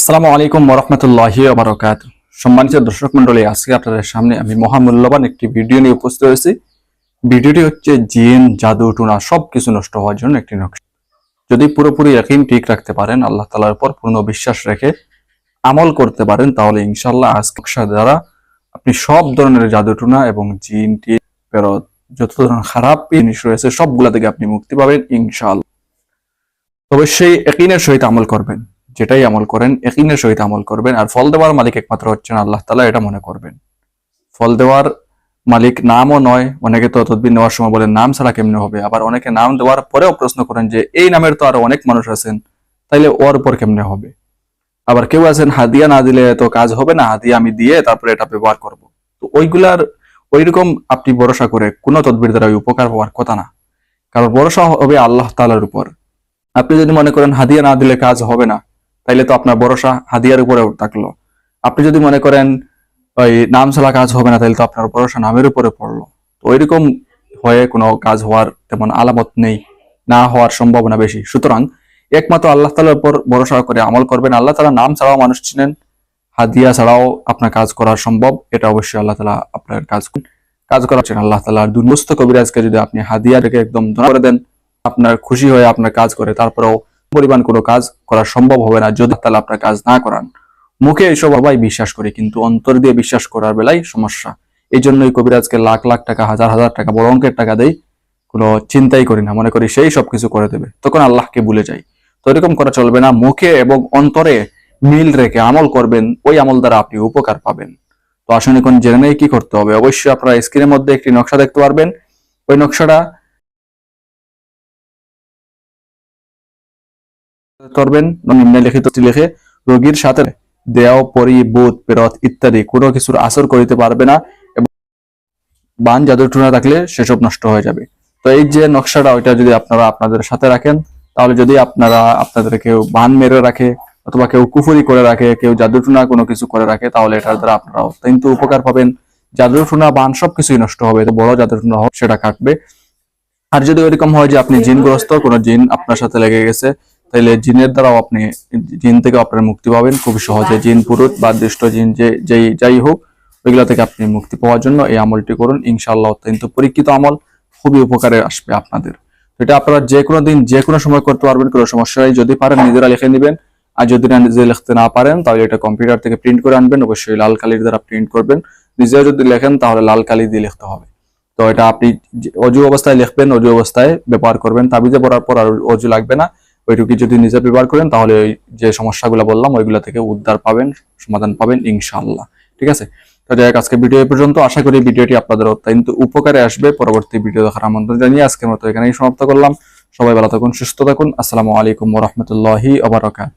আসসালামু আলাইকুম ওরহমতুল্লাহি ওবরাকাত। সম্মানিত দর্শক মন্ডলী আজকে আপনাদের সামনে আমি মহামূল্যবান একটি ভিডিও নিয়ে উপস্থিত হয়েছি। ভিডিওটি হচ্ছে জিন, জাদু, টুনা, সবকিছু নষ্ট হওয়ার জন্য একটি নকশা। যদি পুরোপুরি একই ঠিক রাখতে পারেন, আল্লাহ তালার উপর পূর্ণ বিশ্বাস রেখে আমল করতে পারেন, তাহলে ইনশাল্লাহ আজ নকশা দ্বারা আপনি সব ধরনের জাদু, টুনা এবং জিন টি ফেরত যত ধরনের খারাপ জিনিস রয়েছে, সবগুলা থেকে আপনি মুক্তি পাবেন ইনশাল্লাহ অবশ্যই একিনের সহিত আমল করবেন। যেটাই আমল করেন একিনের সহিত আমল করবেন। আর ফল দেওয়ার মালিক একমাত্র হচ্ছেন আল্লাহ তালা এটা মনে করবেন। ফল দেওয়ার মালিক নামও নয়, অনেকে তো তদবির নেওয়ার সময় বলেন, নাম ছাড়া কেমনে হবে? আবার অনেকে নাম দেওয়ার পরেও প্রশ্ন করেন যে, এই নামের তো আরও অনেক মানুষ আছেন, তাইলে ওর উপর কেমনে হবে? আবার কেউ আছেন, হাদিয়া না দিলে তো কাজ হবে না, হাদিয়া আমি দিয়ে তারপরে এটা ব্যবহার করব। তো ওইগুলার ওইরকম আপনি ভরসা করে কোনো তদবির দ্বারা উপকার হওয়ার কথা না। কারণ ভরসা হবে আল্লাহ তালার উপর। আপনি যদি মনে করেন, হাদিয়া না দিলে কাজ হবে না তাইলে তো আপনার ভরসা হাদিয়ার উপরে থাকল। আপনি যদি মনে করেন, ওই নাম ছাড়া কাজ হবে না তাহলে তো আপনার ভরসা নামের উপরে পড়ল। তো ওইরকম হয়ে কোনো কাজ হওয়ার তেমন আলামত নেই, না হওয়ার সম্ভাবনা বেশি। সুতরাং একমাত্র আল্লাহ তালার উপর ভরসা করে আমল করবেন। আল্লাহ তালা নাম ছাড়াও মানুষ চিনেন, হাদিয়া ছাড়াও আপনার কাজ করা সম্ভব, এটা অবশ্যই আল্লাহ তালা আপনার কাজ কাজ করাচ্ছেন আল্লাহ তালা দুর্মস্ত কবিরাজকে যদি আপনি হাদিয়া রেখে একদম ধরা করে দেন, আপনার খুশি হয়ে আপনার কাজ করে, তারপরেও পরিমাণ কোনো কাজ করা সম্ভব হবে না, যদি তাহলে আপনার কাজ না করান। মুখে এসব সবাই বিশ্বাস করে, কিন্তু অন্তর দিয়ে বিশ্বাস করার বেলায় সমস্যা। এই জন্যই কবিরাজকে লাখ লাখ টাকা, হাজার হাজার টাকা বড় অঙ্কের টাকা দেই, কোনো চিন্তাই করি না, মনে করি সেই সবকিছু করে দেবে। তখন আল্লাহকে ভুলে যাই। তো এরকম করা চলবে না, মুখে এবং অন্তরে মিল রেখে আমল করবেন, ওই আমল দ্বারা আপনি উপকার পাবেন। তো আসলে এখন জেনে নেই কি করতে হবে। অবশ্যই আপনারা স্ক্রিনের মধ্যে একটি নকশা দেখতে পারবেন। ওই নকশাটা করবেন নিম্নলিখিত লিখে, রোগীর সাথে দেও পরি, বুধ পেরত ইত্যাদি কোনো কিছুর আসর করিতে পারবে না এবং বান জাদুর টুনা থাকলে সেসব নষ্ট হয়ে যাবে। তো এই যে নকশাটা, ওইটা যদি আপনারা আপনাদের সাথে রাখেন, তাহলে যদি আপনারা আপনাদের কেউ বান মেরে রাখে অথবা কেউ কুফুরি করে রাখে, কেউ জাদুটুনা কোনো কিছু করে রাখে, তাহলে এটার দ্বারা আপনারা অত্যন্ত উপকার পাবেন। জাদুটুনা বান সবকিছুই নষ্ট হবে, তো বড় জাদুটুনা হোক, সেটা কাটবে। আর যদি ওইরকম হয় যে আপনি জিনগ্রস্ত, কোনো জিন আপনার সাথে লেগে গেছে তাহলে জিনের দ্বারাও আপনি জিন থেকে আপনার মুক্তি পাবেন খুব সহজে জিন পুরুত বা দৃষ্ট জিন যে যেই যাই হোক ওইগুলা থেকে আপনি মুক্তি পাওয়ার জন্য এই আমলটি করুন। ইনশাআল্লাহ অত্যন্ত পরীক্ষিত আমল খুবই উপকারে আসবে আপনাদের। এটা আপনারা যে কোনো দিন যে কোনো সময় করতে পারবেন কোনো সমস্যা নেই। যদি পারেন নিজেরা লিখে নেবেন। আর যদি না নিজে লিখতে না পারেন তাহলে এটা কম্পিউটার থেকে প্রিন্ট করে আনবেন। অবশ্যই লাল কালির দ্বারা প্রিন্ট করবেন। নিজেও যদি লেখেন তাহলে লাল কালি দিয়ে লিখতে হবে। তো এটা আপনি অজু অবস্থায় লিখবেন অজু অবস্থায় ব্যবহার করবেন। তাবিজে পড়ার পর আর অজু লাগবে না। ওইটুকু যদি নিজে ব্যবহার করেন, তাহলে ওই যে সমস্যাগুলো বললাম, ওইগুলো থেকে উদ্ধার পাবেন, সমাধান পাবেন ইনশাল্লাহ ঠিক আছে? তো যাই আজকে ভিডিও পর্যন্ত। আশা করি ভিডিওটি আপনাদের অত্যন্ত উপকারে আসবে। পরবর্তী ভিডিও দেখার আমন্ত্রণ জানিয়ে আজকের মতো এখানেই সমাপ্ত করলাম। সবাই ভালো থাকুন, সুস্থ থাকুন। আসসালামু আলাইকুম রহমতুল্লাহি আবরাকাত